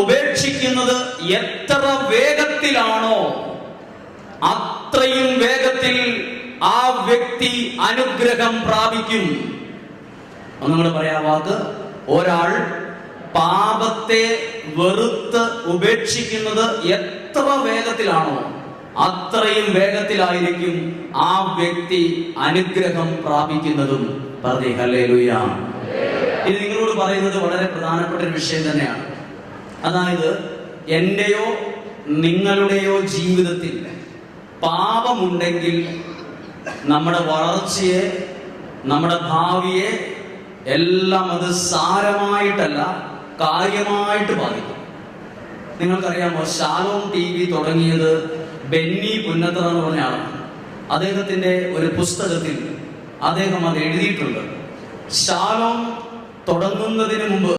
ഉപേക്ഷിക്കുന്നത് എത്ര വേഗത്തിലാണോ അത്രയും വേഗത്തിൽ ആ വ്യക്തി അനുഗ്രഹം പ്രാപിക്കും. ഒന്നുകൂടെ പറയാ വാക്ക്. ഒരാൾ പാപത്തെ വെറുത്ത് ഉപേക്ഷിക്കുന്നത് എത്ര വേഗത്തിലാണോ അത്രയും വേഗത്തിലായിരിക്കും ആ വ്യക്തി അനുഗ്രഹം പ്രാപിക്കുന്നതും. പറഞ്ഞേ ലുയാ ഇത് നിങ്ങളോട് പറയുന്നത് വളരെ പ്രധാനപ്പെട്ട ഒരു വിഷയം തന്നെയാണ്. അതായത് എന്റെയോ നിങ്ങളുടെയോ ജീവിതത്തിൽ പാപമുണ്ടെങ്കിൽ നമ്മുടെ വളർച്ചയെ നമ്മുടെ ഭാവിയെ എല്ലാം അത് സാരമായിട്ടല്ല കാര്യമായിട്ട് ബാധിക്കും. നിങ്ങൾക്കറിയാമോ ശാലോം ടി വി തുടങ്ങിയത് ബെന്നി പുന്നത്ര എന്ന് പറഞ്ഞാണ് അദ്ദേഹത്തിന്റെ ഒരു പുസ്തകത്തിൽ അദ്ദേഹം അത് എഴുതിയിട്ടുണ്ട്. ശാലോം തുടങ്ങുന്നതിന് മുമ്പ്